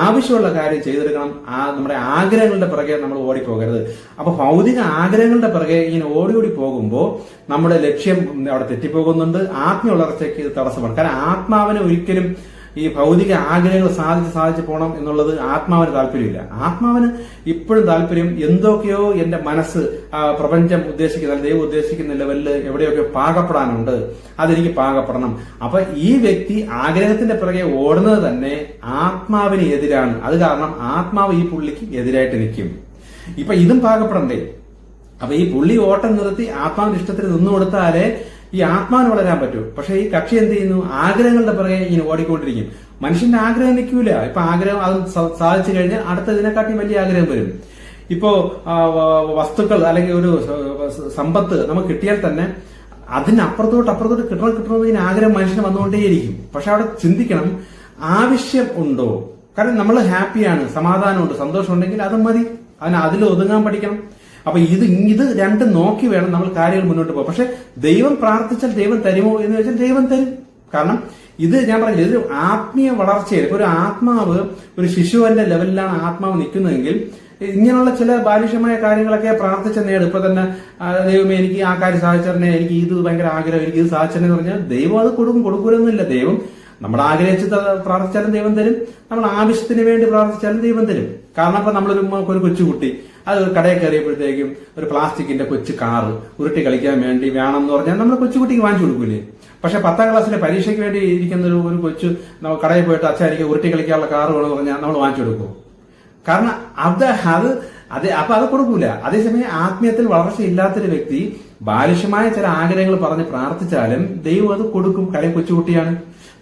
ആവശ്യമുള്ള കാര്യം ചെയ്തെടുക്കണം. ആ നമ്മുടെ ആഗ്രഹങ്ങളുടെ പിറകെ നമ്മൾ ഓടിപ്പോകരുത്. അപ്പൊ ഭൗതിക ആഗ്രഹങ്ങളുടെ പിറകെ ഇങ്ങനെ ഓടി ഓടി പോകുമ്പോൾ നമ്മുടെ ലക്ഷ്യം അവിടെ തെറ്റിപ്പോകുന്നുണ്ട്. ആത്മീയ വളർച്ചയ്ക്ക് ഇത് തടസ്സമാണ് കാരണം ആത്മാവിനെ ഒരിക്കലും ഈ ഭൗതിക ആഗ്രഹങ്ങൾ സാധിച്ച് സാധിച്ച് പോകണം എന്നുള്ളത് ആത്മാവിന് താല്പര്യമില്ല. ആത്മാവിന് ഇപ്പോഴും താല്പര്യം എന്തൊക്കെയോ എന്റെ മനസ്സ് പ്രപഞ്ചം ഉദ്ദേശിക്കുന്ന ദൈവം ഉദ്ദേശിക്കുന്ന ലെവലിൽ എവിടെയൊക്കെ പാകപ്പെടാനുണ്ട് അതെനിക്ക് പാകപ്പെടണം. അപ്പൊ ഈ വ്യക്തി ആഗ്രഹത്തിന്റെ പിറകെ ഓടുന്നത് തന്നെ ആത്മാവിന് എതിരാണ്. അത് കാരണം ആത്മാവ് ഈ പുള്ളിക്ക് എതിരായിട്ട് നിൽക്കും. ഇപ്പൊ ഇതും പാകപ്പെടണ്ടേ? അപ്പൊ ഈ പുള്ളി ഓട്ടം നിർത്തി ആത്മാവിന്റെ ഇഷ്ടത്തിന് നിന്നു കൊടുത്താലേ ഈ ആത്മാവിന് വളരാൻ പറ്റും. പക്ഷെ ഈ കക്ഷി എന്ത് ചെയ്യുന്നു? ആഗ്രഹങ്ങളുടെ പുറകെ ഇങ്ങനെ ഓടിക്കൊണ്ടിരിക്കും. മനുഷ്യന്റെ ആഗ്രഹം നിൽക്കൂല. ഇപ്പൊ ആഗ്രഹം അത് സാധിച്ചു കഴിഞ്ഞാൽ അടുത്ത ഇതിനെക്കാട്ടി വലിയ ആഗ്രഹം വരും. ഇപ്പോ വസ്തുക്കൾ അല്ലെങ്കിൽ ഒരു സമ്പത്ത് നമുക്ക് കിട്ടിയാൽ തന്നെ അതിനപ്പുറത്തോട്ട് അപ്പുറത്തോട്ട് കിട്ടണം കിട്ടണം ഇതിന് ആഗ്രഹം മനുഷ്യന് വന്നുകൊണ്ടേയിരിക്കും. പക്ഷെ അവിടെ ചിന്തിക്കണം ആവശ്യം ഉണ്ടോ? കാരണം നമ്മൾ ഹാപ്പിയാണ് സമാധാനമുണ്ട് സന്തോഷമുണ്ടെങ്കിൽ അത് മതി. അതിന് അതിൽ ഒതുങ്ങാൻ പഠിക്കണം. അപ്പൊ ഇത് ഇത് രണ്ടും നോക്കി വേണം നമ്മൾ കാര്യങ്ങൾ മുന്നോട്ട് പോകാം പക്ഷെ ദൈവം പ്രാർത്ഥിച്ചാൽ ദൈവം തരുമോ എന്ന് വെച്ചാൽ ദൈവം തരും. കാരണം ഇത് ഞാൻ പറഞ്ഞില്ല ഇതൊരു ആത്മീയ വളർച്ചയിൽ ഒരു ആത്മാവ് ഒരു ശിശുവിന്റെ ലെവലിലാണ് ആത്മാവ് നിൽക്കുന്നതെങ്കിൽ ഇങ്ങനെയുള്ള ചില ബാലിഷമായ കാര്യങ്ങളൊക്കെ പ്രാർത്ഥിച്ച നേടും ഇപ്പൊ തന്നെ ദൈവം ദൈവമേ എനിക്ക് ആ കാര്യം സാധിച്ചറിനെ എനിക്ക് ഇത് ഭയങ്കര ആഗ്രഹം എനിക്ക് ഇത് സാധിച്ചെന്ന് പറഞ്ഞാൽ ദൈവം അത് കൊടുക്കും കൊടുക്കൂലൊന്നുമില്ല. ദൈവം നമ്മൾ ആഗ്രഹിച്ച് പ്രാർത്ഥിച്ചാലും ദൈവം തരും. നമ്മൾ ആവശ്യത്തിന് വേണ്ടി പ്രാർത്ഥിച്ചാലും ദൈവം തരും. കാരണം ഇപ്പൊ നമ്മളൊരു ഒരു കൊച്ചുകുട്ടി അത് ഒരു കടയിൽ കയറിയപ്പോഴത്തേക്കും ഒരു പ്ലാസ്റ്റിക്കിന്റെ കൊച്ചു കാറ് ഉരുട്ടി കളിക്കാൻ വേണ്ടി വേണം എന്ന് പറഞ്ഞാൽ നമ്മൾ കൊച്ചുകുട്ടിക്ക് വാങ്ങിച്ചു കൊടുക്കൂലേ? പക്ഷെ പത്താം ക്ലാസ്സിലെ പരീക്ഷയ്ക്ക് വേണ്ടി ഇരിക്കുന്ന ഒരു ഒരു കൊച്ചു കടയിൽ പോയിട്ട് അച്ഛൻ എനിക്ക് ഉരുട്ടി കളിക്കാനുള്ള കാറ് വേണമെന്ന് പറഞ്ഞാൽ നമ്മൾ വാങ്ങിച്ചു കൊടുക്കും. കാരണം അത് അത് അതെ അപ്പൊ അത് കൊടുക്കൂല. അതേസമയം ആത്മീയത്തിൽ വളർച്ച ഇല്ലാത്തൊരു വ്യക്തി ബാലിഷ്യമായ ചില ആഗ്രഹങ്ങൾ പറഞ്ഞ് പ്രാർത്ഥിച്ചാലും ദൈവം അത് കൊടുക്കും. കാര്യം കൊച്ചുകുട്ടിയാണ്.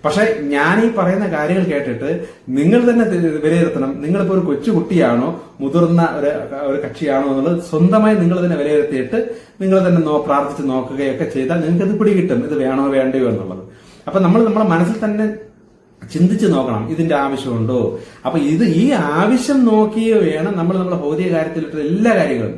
പക്ഷെ ഞാൻ ഈ പറയുന്ന കാര്യങ്ങൾ കേട്ടിട്ട് നിങ്ങൾ തന്നെ വിലയിരുത്തണം. നിങ്ങളിപ്പോ ഒരു കൊച്ചുകുട്ടിയാണോ മുതിർന്ന ഒരു ഒരു കക്ഷിയാണോ എന്നുള്ളത് സ്വന്തമായി നിങ്ങൾ തന്നെ വിലയിരുത്തിയിട്ട് നിങ്ങൾ തന്നെ നോ പ്രാർത്ഥിച്ച് നോക്കുകയൊക്കെ ചെയ്താൽ നിങ്ങൾക്ക് ഇത് പിടികിട്ടും. ഇത് വേണോ വേണ്ടയോ എന്നുള്ളത്. അപ്പൊ നമ്മൾ നമ്മുടെ മനസ്സിൽ തന്നെ ചിന്തിച്ച് നോക്കണം ഇതിന്റെ ആവശ്യമുണ്ടോ? അപ്പൊ ഇത് ഈ ആവശ്യം നോക്കി വേണം നമ്മൾ നമ്മുടെ ഭൗതിക കാര്യത്തിലിട്ട് എല്ലാ കാര്യങ്ങളും.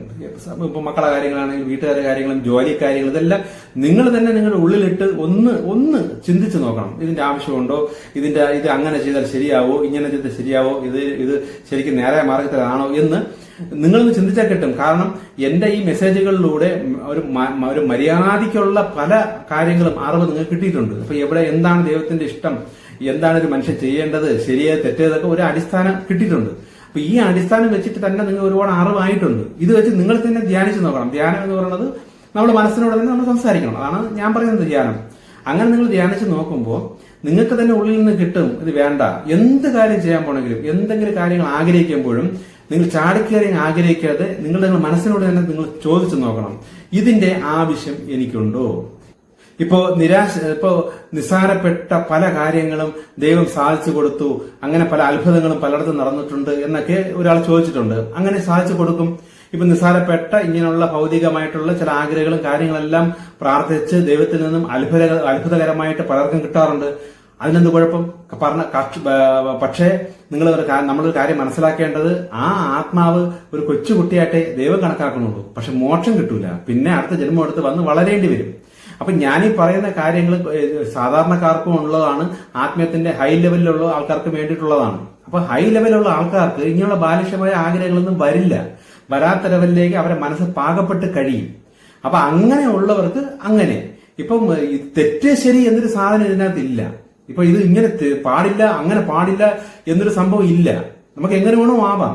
ഇപ്പൊ മക്കളെ കാര്യങ്ങളാണെങ്കിലും വീട്ടുകാരുടെ കാര്യങ്ങളും ജോലി കാര്യങ്ങളും ഇതെല്ലാം നിങ്ങൾ തന്നെ നിങ്ങളുടെ ഉള്ളിലിട്ട് ഒന്ന് ഒന്ന് ചിന്തിച്ച് നോക്കണം. ഇതിന്റെ ആവശ്യമുണ്ടോ? ഇതിന്റെ ഇത് അങ്ങനെ ചെയ്താൽ ശരിയാവോ? ഇങ്ങനെ ചെയ്താൽ ശരിയാവോ? ഇത് ഇത് ശരിക്കും നേരെ മാർഗത്തിലാണോ എന്ന് നിങ്ങളൊന്ന് ചിന്തിച്ചാൽ കിട്ടും. കാരണം എന്റെ ഈ മെസ്സേജുകളിലൂടെ ഒരു ഒരു മര്യാദയ്ക്കുള്ള പല കാര്യങ്ങളും അറിവ് നിങ്ങൾക്ക് കിട്ടിയിട്ടുണ്ട്. അപ്പൊ എവിടെ എന്താണ് ദൈവത്തിന്റെ ഇഷ്ടം? എന്താണ് ഒരു മനുഷ്യൻ ചെയ്യേണ്ടത്? ശരിയെ തെറ്റേതൊക്കെ ഒരു അടിസ്ഥാനം കിട്ടിയിട്ടുണ്ട്. അപ്പൊ ഈ അടിസ്ഥാനം വെച്ചിട്ട് തന്നെ നിങ്ങൾ ഒരുപാട് അറിവായിട്ടുണ്ട്. ഇത് വെച്ച് നിങ്ങൾ തന്നെ ധ്യാനിച്ചു നോക്കണം. ധ്യാനം എന്ന് പറയുന്നത് നമ്മൾ മനസ്സിനോട് തന്നെ നമ്മൾ സംസാരിക്കണം. അതാണ് ഞാൻ പറയുന്നത് ധ്യാനം. അങ്ങനെ നിങ്ങൾ ധ്യാനിച്ച് നോക്കുമ്പോൾ നിങ്ങൾക്ക് തന്നെ ഉള്ളിൽ നിന്ന് കിട്ടും ഇത് വേണ്ട. എന്ത് കാര്യം ചെയ്യാൻ പോണെങ്കിലും എന്തെങ്കിലും കാര്യങ്ങൾ ആഗ്രഹിക്കുമ്പോഴും നിങ്ങൾ ചാടിക്കയറി ആഗ്രഹിക്കാതെ നിങ്ങളുടെ മനസ്സിനോട് തന്നെ നിങ്ങൾ ചോദിച്ചു നോക്കണം. ഇതിന്റെ ആവശ്യം എനിക്കുണ്ടോ? ഇപ്പോ നിരാശ ഇപ്പോ നിസ്സാരപ്പെട്ട പല കാര്യങ്ങളും ദൈവം സാധിച്ചു കൊടുത്തു. അങ്ങനെ പല അത്ഭുതങ്ങളും പലയിടത്തും നടന്നിട്ടുണ്ട് എന്നൊക്കെ ഒരാൾ ചോദിച്ചിട്ടുണ്ട്. അങ്ങനെ സാധിച്ചു കൊടുക്കും. ഇപ്പൊ നിസ്സാരപ്പെട്ട ഇങ്ങനെയുള്ള ഭൗതികമായിട്ടുള്ള ചില ആഗ്രഹങ്ങളും കാര്യങ്ങളെല്ലാം പ്രാർത്ഥിച്ച് ദൈവത്തിൽ നിന്നും അത്ഭുത അത്ഭുതകരമായിട്ട് പലർക്കും കിട്ടാറുണ്ട്. അതിനെന്ത് കുഴപ്പം? പറഞ്ഞ പക്ഷേ നിങ്ങൾ നമ്മളൊരു കാര്യം മനസ്സിലാക്കേണ്ടത് ആ ആത്മാവ് ഒരു കൊച്ചുകുട്ടിയായിട്ടേ ദൈവം കണക്കാക്കുന്നുള്ളൂ. പക്ഷെ മോക്ഷം കിട്ടൂല. പിന്നെ അടുത്ത ജന്മം എടുത്ത് വന്ന് വളരേണ്ടി വരും. അപ്പൊ ഈ പറയുന്ന കാര്യങ്ങൾ സാധാരണക്കാർക്കും ഉള്ളതാണ് ആത്മീയത്തിന്റെ ഹൈ ലെവലിലുള്ള ആൾക്കാർക്ക് വേണ്ടിയിട്ടുള്ളതാണ്. അപ്പൊ ഹൈ ലെവലുള്ള ആൾക്കാർക്ക് ഇങ്ങനെയുള്ള ബാലിഷ്യമായ ആഗ്രഹങ്ങളൊന്നും വരില്ല. വരാത്ത ലെവലിലേക്ക് അവരെ മനസ്സ് പാകപ്പെട്ട് കഴിയും. അപ്പൊ അങ്ങനെയുള്ളവർക്ക് അങ്ങനെ. ഇപ്പം തെറ്റ് ശരി എന്നൊരു സാധനം ഇതിനകത്ത് ഇല്ല ഇപ്പൊ ഇത് ഇങ്ങനെ പാടില്ല അങ്ങനെ പാടില്ല എന്നൊരു സംഭവം ഇല്ല. നമുക്ക് എങ്ങനെ വേണോ ആവാം.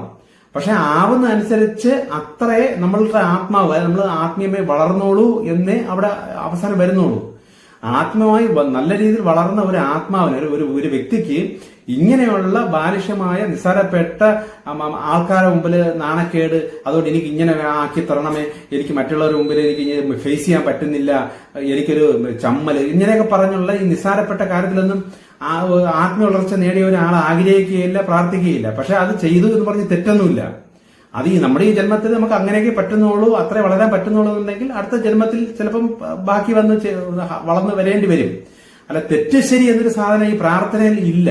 പക്ഷെ ആവുന്ന അനുസരിച്ച് അത്രേ നമ്മളുടെ ആത്മാവ് നമ്മൾ ആത്മീയമായി വളർന്നോളൂ എന്നേ അവിടെ അവസാനം വരുന്നുള്ളൂ. ആത്മാവായി നല്ല രീതിയിൽ വളർന്ന ഒരു ആത്മാവിന് ഒരു- ഒരു വ്യക്തിക്ക് ഇങ്ങനെയുള്ള ബാലിഷ്യമായ നിസ്സാരപ്പെട്ട ആൾക്കാരുടെ മുമ്പിൽ നാണക്കേട് അതുകൊണ്ട് എനിക്ക് ഇങ്ങനെ ആക്കി തരണമേ എനിക്ക് മറ്റുള്ളവരുടെ മുമ്പിൽ എനിക്ക് ഫേസ് ചെയ്യാൻ പറ്റുന്നില്ല എനിക്കൊരു ചമ്മൽ ഇങ്ങനെയൊക്കെ പറഞ്ഞുള്ള ഈ നിസ്സാരപ്പെട്ട കാര്യത്തിലൊന്നും ആ ആത്മീയ വളർച്ച നേടിയ ഒരാൾ ആഗ്രഹിക്കുകയില്ല പ്രാർത്ഥിക്കുകയില്ല. പക്ഷെ അത് ചെയ്തു എന്ന് പറഞ്ഞ് തെറ്റൊന്നുമില്ല. അത് ഈ നമ്മുടെ ഈ ജന്മത്തിൽ നമുക്ക് അങ്ങനെയൊക്കെ പറ്റുന്നുള്ളൂ അത്രേ വളരാൻ പറ്റുന്നുള്ളൂ എന്നുണ്ടെങ്കിൽ അടുത്ത ജന്മത്തിൽ ചിലപ്പം ബാക്കി വന്ന് വളർന്ന് വരേണ്ടി വരും. അല്ല തെറ്റ് ശരി എന്നൊരു സാധനം ഈ പ്രാർത്ഥനയിൽ ഇല്ല.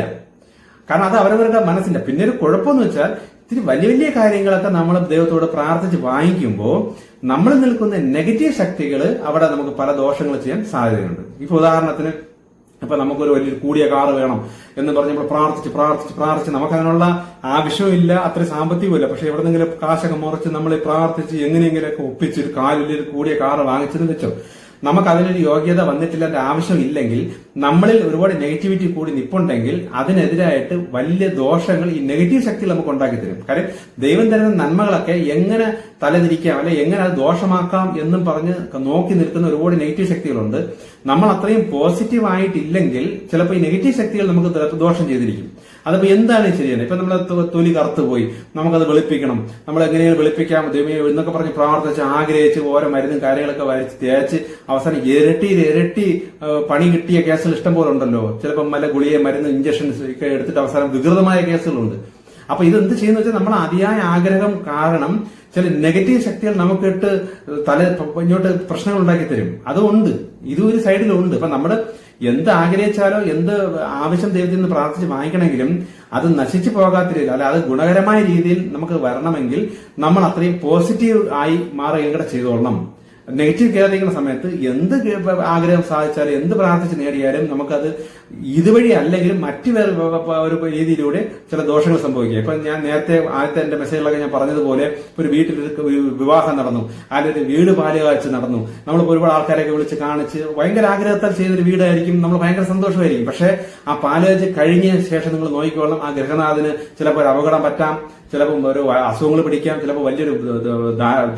കാരണം അത് അവരവരുടെ മനസ്സില്ല. പിന്നെ ഒരു കുഴപ്പമെന്ന് വെച്ചാൽ ഇത്തിരി വലിയ വലിയ കാര്യങ്ങളൊക്കെ നമ്മൾ ദൈവത്തോട് പ്രാർത്ഥിച്ച് വാങ്ങിക്കുമ്പോൾ നമ്മൾ നിൽക്കുന്ന നെഗറ്റീവ് ശക്തികൾ അവിടെ നമുക്ക് പല ദോഷങ്ങൾ ചെയ്യാൻ സാധ്യതയുണ്ട്. ഇപ്പൊ ഉദാഹരണത്തിന് ഇപ്പൊ നമുക്കൊരു വലിയ കൂടിയ കാറ് വേണം എന്ന് പറഞ്ഞ് നമ്മൾ പ്രാർത്ഥിച്ച് പ്രാർത്ഥിച്ച് പ്രാർത്ഥിച്ച് നമുക്ക് അതിനുള്ള ആവശ്യമില്ല അത്ര സാമ്പത്തികമില്ല പക്ഷെ എവിടെന്നെങ്കിലും കാശൊക്കെ മുറച്ച് നമ്മൾ പ്രാർത്ഥിച്ച് എങ്ങനെയെങ്കിലൊക്കെ ഒപ്പിച്ച് ഒരു കാലിൽ കൂടിയ കാറ് വാങ്ങിച്ചെന്ന് വെച്ചോ. നമുക്ക് അതിനൊരു യോഗ്യത വന്നിട്ടില്ല ആവശ്യം ആവശ്യമില്ലെങ്കിൽ നമ്മളിൽ ഒരുപാട് നെഗറ്റിവിറ്റി കൂടി നിപ്പുണ്ടെങ്കിൽ അതിനെതിരായിട്ട് വലിയ ദോഷങ്ങൾ ഈ നെഗറ്റീവ് ശക്തികൾ നമുക്ക് ഉണ്ടാക്കി തരും. കാര്യം ദൈവം തരുന്ന നന്മകളൊക്കെ എങ്ങനെ തലതിരിക്കാം അല്ലെ എങ്ങനെ അത് ദോഷമാക്കാം എന്നും പറഞ്ഞ് നോക്കി നിൽക്കുന്ന ഒരുപാട് നെഗറ്റീവ് ശക്തികളുണ്ട്. നമ്മൾ അത്രയും പോസിറ്റീവ് ആയിട്ടില്ലെങ്കിൽ ചിലപ്പോൾ ഈ നെഗറ്റീവ് ശക്തികൾ നമുക്ക് ദോഷം ചെയ്തിരിക്കും. അതിപ്പോ എന്താണ് ചെയ്യുന്നത് ഇപ്പൊ നമ്മളെ തൊ- തൊലി കറുത്തു പോയി. നമുക്കത് വെളുപ്പിക്കണം. നമ്മൾ എങ്ങനെയാണ് വെളുപ്പിക്കാം ദൈവമേ എന്നൊക്കെ പറഞ്ഞ് പ്രാർത്ഥിച്ച് ആഗ്രഹിച്ച് ഓരോ മരുന്നും കാര്യങ്ങളൊക്കെ വരച്ച് തേച്ച് അവസാനം ഇരട്ടി ഇരട്ടി പണി കിട്ടിയ കേസുകൾ ഇഷ്ടം പോലെ ഉണ്ടല്ലോ. ചിലപ്പം മല ഗുളിയെ മരുന്ന് ഇഞ്ചക്ഷൻസ് ഒക്കെ എടുത്തിട്ട് അവസാനം വികൃതമായ കേസുകളുണ്ട്. അപ്പൊ ഇത് എന്ത് ചെയ്യുന്ന വെച്ചാൽ നമ്മൾ അതിയായ ആഗ്രഹം കാരണം ചില നെഗറ്റീവ് ശക്തികൾ നമുക്കിട്ട് തല ഇങ്ങോട്ട് പ്രശ്നങ്ങൾ ഉണ്ടാക്കി തരും. അതുണ്ട്. ഇതും ഒരു സൈഡിലുണ്ട് ഇപ്പൊ നമ്മൾ എന്ത് ആഗ്രഹിച്ചാലോ എന്ത് ആവശ്യം ദൈവത്തിൽ നിന്ന് പ്രാർത്ഥിച്ച് വാങ്ങിക്കണമെങ്കിലും അത് നശിച്ചു പോകാത്ത രീതിയിൽ അല്ല അത് ഗുണകരമായ രീതിയിൽ നമുക്ക് വരണമെങ്കിൽ നമ്മൾ അത്രയും പോസിറ്റീവ് ആയി മാറുകയും കൂടെ ചെയ്തോളണം. നെഗറ്റീവ് കേരളിക്കുന്ന സമയത്ത് എന്ത് ആഗ്രഹം സാധിച്ചാലും എന്ത് പ്രാർത്ഥിച്ച് നേടിയാലും നമുക്കത് ഇതുവഴി അല്ലെങ്കിലും മറ്റു ഒരു രീതിയിലൂടെ ചില ദോഷങ്ങൾ സംഭവിക്കുക. ഇപ്പൊ ഞാൻ നേരത്തെ ആദ്യത്തെ എന്റെ മെസ്സേജിലൊക്കെ ഞാൻ പറഞ്ഞതുപോലെ ഒരു വീട്ടിൽ ഒരു വിവാഹം നടന്നു. അല്ലെങ്കിൽ വീട് പാലുകാഴ്ച നടന്നു. നമ്മൾ ഒരുപാട് ആൾക്കാരെയൊക്കെ വിളിച്ച് കാണിച്ച് ഭയങ്കര ആഗ്രഹത്താൽ ചെയ്തൊരു വീടായിരിക്കും. നമ്മൾ ഭയങ്കര സന്തോഷമായിരിക്കും. പക്ഷെ ആ പാലുകാഴ്ച കഴിഞ്ഞ ശേഷം നിങ്ങൾ നോക്കിക്കോളണം. ആ ഗ്രഹനാഥന് ചിലപ്പോൾ ഒരു അപകടം പറ്റാം. ചിലപ്പോൾ ഒരു അസുഖങ്ങൾ പിടിക്കാം. ചിലപ്പോൾ വലിയൊരു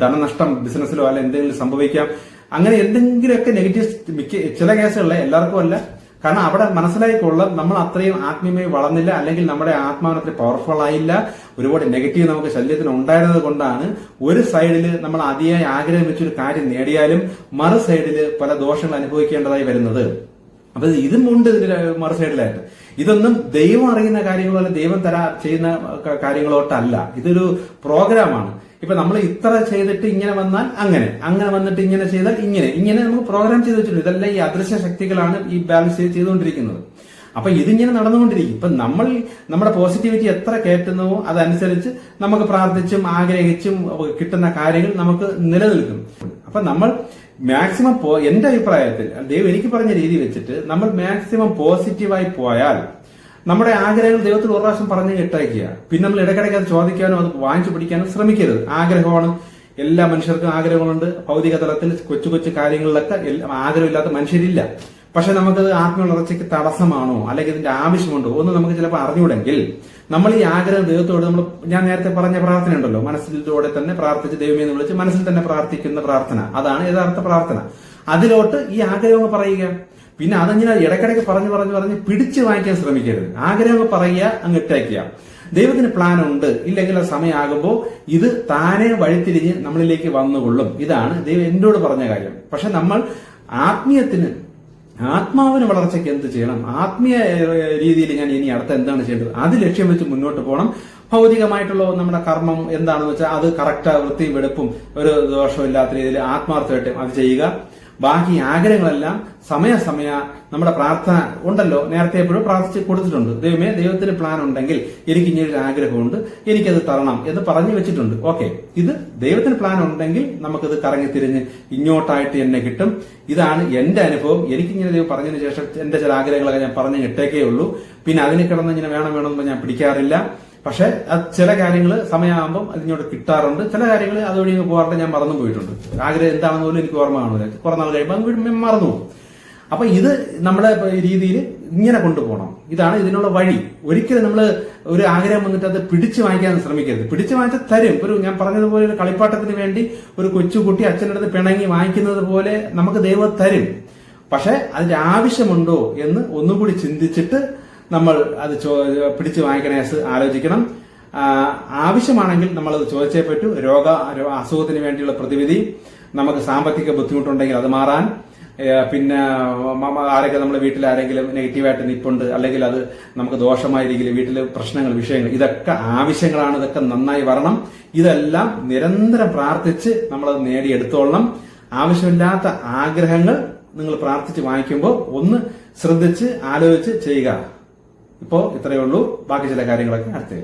ധനനഷ്ടം ബിസിനസ്സിലോ അല്ല എന്തെങ്കിലും സംഭവിക്കാം. അങ്ങനെ എന്തെങ്കിലുമൊക്കെ നെഗറ്റീവ് മിക്ക ചില കേസുകളിലെ എല്ലാവർക്കും അല്ല. കാരണം അവിടെ മനസ്സിലായിക്കൊള്ളും നമ്മൾ അത്രയും ആത്മീയമായി വളർന്നില്ല അല്ലെങ്കിൽ നമ്മുടെ ആത്മാവിന് അത്ര പവർഫുൾ ആയില്ല. ഒരുപാട് നെഗറ്റീവ് നമുക്ക് ശല്യത്തിന് ഉണ്ടായിരുന്നത് കൊണ്ടാണ്. ഒരു സൈഡിൽ നമ്മൾ അതിയായി ആഗ്രഹം വെച്ചൊരു കാര്യം നേടിയാലും മറു സൈഡിൽ പല ദോഷങ്ങൾ അനുഭവിക്കേണ്ടതായി വരുന്നത്. അപ്പൊ ഇതും ഉണ്ട് ഇതിന്റെ മറു സൈഡിലായിട്ട് ഇതൊന്നും ദൈവം അറിയുന്ന കാര്യങ്ങളോ അല്ല ദൈവം തരാ ചെയ്യുന്ന കാര്യങ്ങളോട്ടല്ല ഇതൊരു പ്രോഗ്രാമാണ് ഇപ്പൊ നമ്മൾ ഇത്ര ചെയ്തിട്ട് ഇങ്ങനെ വന്നാൽ അങ്ങനെ അങ്ങനെ വന്നിട്ട് ഇങ്ങനെ ചെയ്താൽ ഇങ്ങനെ. ഇങ്ങനെ നമുക്ക് പ്രോഗ്രാം ചെയ്ത് വെച്ചിട്ടുണ്ട്. ഇതെല്ലാം ഈ അദൃശ്യ ശക്തികളാണ് ഈ ബാലൻസ് ചെയ്തുകൊണ്ടിരിക്കുന്നത്. അപ്പൊ ഇതിങ്ങനെ നടന്നുകൊണ്ടിരിക്കും. ഇപ്പൊ നമ്മൾ നമ്മുടെ പോസിറ്റിവിറ്റി എത്ര കയറ്റുന്നുവോ അതനുസരിച്ച് നമുക്ക് പ്രാർത്ഥിച്ചും ആഗ്രഹിച്ചും കിട്ടുന്ന കാര്യങ്ങൾ നമുക്ക് നിലനിൽക്കും. അപ്പൊ നമ്മൾ മാക്സിമം എന്റെ അഭിപ്രായത്തിൽ ദൈവം എനിക്ക് പറഞ്ഞ രീതി വെച്ചിട്ട് നമ്മൾ മാക്സിമം പോസിറ്റീവായി പോയാൽ നമ്മുടെ ആഗ്രഹങ്ങൾ ദൈവത്തിൽ ഒരു പ്രാവശ്യം പറഞ്ഞ് ഇട്ടയക്കുക. പിന്നെ നമ്മൾ ഇടയ്ക്കിടയ്ക്ക് അത് ചോദിക്കാനോ അത് വാങ്ങിച്ചു പിടിക്കാനോ ശ്രമിക്കരുത്. ആഗ്രഹമാണ്. എല്ലാ മനുഷ്യർക്കും ആഗ്രഹങ്ങളുണ്ട്. ഭൗതിക തലത്തിൽ കൊച്ചു കൊച്ചു കാര്യങ്ങളിലൊക്കെ ആഗ്രഹമില്ലാത്ത മനുഷ്യരില്ല. പക്ഷെ നമുക്കത് ആത്മവളർച്ചയ്ക്ക് തടസ്സമാണോ? അല്ലെങ്കിൽ ഇതിന്റെ ആവശ്യമുണ്ടോ? ഒന്ന് നമുക്ക് ചിലപ്പോൾ അറിഞ്ഞൂടെങ്കിൽ നമ്മൾ ഈ ആഗ്രഹം ദൈവത്തോട് നമ്മൾ ഞാൻ നേരത്തെ പറഞ്ഞ പ്രാർത്ഥന ഉണ്ടല്ലോ. മനസ്സിലൂടെ തന്നെ പ്രാർത്ഥിച്ച് ദൈവമേ എന്ന് വിളിച്ച് മനസ്സിൽ തന്നെ പ്രാർത്ഥിക്കുന്ന പ്രാർത്ഥന. അതാണ് യഥാർത്ഥ പ്രാർത്ഥന. അതിലോട്ട് ഈ ആഗ്രഹം പറയുക. പിന്നെ അതങ്ങനെ ഇടയ്ക്കിടയ്ക്ക് പറഞ്ഞു പറഞ്ഞു പറഞ്ഞ് പിടിച്ചു വാങ്ങിക്കാൻ ശ്രമിക്കരുത്. ആഗ്രഹം പറയുക അങ്ങ് ഇട്ടേക്കുക. ദൈവത്തിന് പ്ലാൻ ഉണ്ട്. ഇല്ലെങ്കിൽ ആ സമയമാകുമ്പോൾ ഇത് താനെ വഴിത്തിരിഞ്ഞ് നമ്മളിലേക്ക് വന്നുകൊള്ളും. ഇതാണ് ദൈവം എന്നോട് പറഞ്ഞ കാര്യം. പക്ഷെ നമ്മൾ ആത്മീയത്തിന് ആത്മാവിന് വളർച്ചയ്ക്ക് എന്ത് ചെയ്യണം? ആത്മീയ രീതിയിൽ ഞാൻ ഇനി അടുത്ത എന്താണ് ചെയ്യേണ്ടത്? അത് ലക്ഷ്യം വെച്ച് മുന്നോട്ട് പോകണം. ഭൗതികമായിട്ടുള്ള നമ്മുടെ കർമ്മം എന്താണെന്ന് വെച്ചാൽ അത് കറക്റ്റ് വൃത്തിയും വെടുപ്പും ഒരു ദോഷവും ഇല്ലാത്ത രീതിയിൽ ആത്മാർത്ഥമായിട്ട് അത് ചെയ്യുക. ബാക്കി ആഗ്രഹങ്ങളെല്ലാം സമയസമയ നമ്മുടെ പ്രാർത്ഥന ഉണ്ടല്ലോ നേരത്തെ എപ്പോഴും പ്രാർത്ഥിച്ച് കൊടുത്തിട്ടുണ്ട്. ദൈവമേ ദൈവത്തിന് പ്ലാൻ ഉണ്ടെങ്കിൽ എനിക്ക് ഇങ്ങനെ ഒരു ആഗ്രഹമുണ്ട് എനിക്കത് തരണം എന്ന് പറഞ്ഞു വെച്ചിട്ടുണ്ട്. ഓക്കെ ഇത് ദൈവത്തിന് പ്ലാൻ ഉണ്ടെങ്കിൽ നമുക്കത് കറങ്ങി തിരിഞ്ഞ് ഇങ്ങോട്ടായിട്ട് എന്നെ കിട്ടും. ഇതാണ് എന്റെ അനുഭവം. എനിക്ക് ഇങ്ങനെ ദൈവം പറഞ്ഞതിന് ശേഷം എന്റെ ചില ആഗ്രഹങ്ങളൊക്കെ ഞാൻ പറഞ്ഞു കിട്ടേക്കേ ഉള്ളൂ. പിന്നെ അതിനെ കിടന്ന് ഇങ്ങനെ വേണം വേണമെന്ന് ഞാൻ പിടിക്കാറില്ല. പക്ഷെ അത് ചില കാര്യങ്ങൾ സമയമാകുമ്പോൾ അതിനോട് കിട്ടാറുണ്ട്. ചില കാര്യങ്ങൾ അതുവഴി പോകാറുണ്ട്. ഞാൻ മറന്നു പോയിട്ടുണ്ട്. ആഗ്രഹം എന്താണെന്ന് പോലും എനിക്ക് ഓർമ്മ കാണില്ല കുറെ നാൾ കഴിയുമ്പോൾ വീണ്ടും മറന്നു പോകും. അപ്പൊ ഇത് നമ്മുടെ രീതിയിൽ ഇങ്ങനെ കൊണ്ടുപോകണം. ഇതാണ് ഇതിനുള്ള വഴി. ഒരിക്കലും നമ്മൾ ഒരു ആഗ്രഹം വന്നിട്ട് അത് പിടിച്ചു വാങ്ങിക്കാൻ ശ്രമിക്കരുത്. പിടിച്ചു വാങ്ങിച്ചാൽ തരും. ഒരു ഞാൻ പറഞ്ഞതുപോലെ ഒരു കളിപ്പാട്ടത്തിന് വേണ്ടി ഒരു കൊച്ചുകുട്ടി അച്ഛന്റെ അടുത്ത് പിണങ്ങി വാങ്ങിക്കുന്നത് പോലെ നമുക്ക് ദൈവം തരും. പക്ഷെ അതിന്റെ ആവശ്യമുണ്ടോ എന്ന് ഒന്നുകൂടി ചിന്തിച്ചിട്ട് നമ്മൾ അത് പിടിച്ചു വാങ്ങിക്കണേ ആലോചിക്കണം. ആവശ്യമാണെങ്കിൽ നമ്മളത് ചോദിച്ചേ പറ്റൂ. രോഗ അസുഖത്തിന് വേണ്ടിയുള്ള പ്രതിവിധി നമുക്ക് സാമ്പത്തിക ബുദ്ധിമുട്ടുണ്ടെങ്കിൽ അത് മാറാൻ. പിന്നെ ആരൊക്കെ നമ്മുടെ വീട്ടിൽ ആരെങ്കിലും നെഗറ്റീവായിട്ട് നിപ്പുണ്ട് അല്ലെങ്കിൽ അത് നമുക്ക് ദോഷമായ രീതിയിൽ വീട്ടിൽ പ്രശ്നങ്ങൾ വിഷയങ്ങൾ ഇതൊക്കെ ആവശ്യങ്ങളാണ് ഇതൊക്കെ നന്നായി വരണം. ഇതെല്ലാം നിരന്തരം പ്രാർത്ഥിച്ച് നമ്മളത് നേടിയെടുത്തോളണം. ആവശ്യമില്ലാത്ത ആഗ്രഹങ്ങൾ നിങ്ങൾ പ്രാർത്ഥിച്ച് വാങ്ങിക്കുമ്പോൾ ഒന്ന് ശ്രദ്ധിച്ച് ആലോചിച്ച് ചെയ്യുക. ഇപ്പോ ഇത്രയേ ഉള്ളൂ. ബാക്കി ചില കാര്യങ്ങളൊക്കെ അടുത്തേ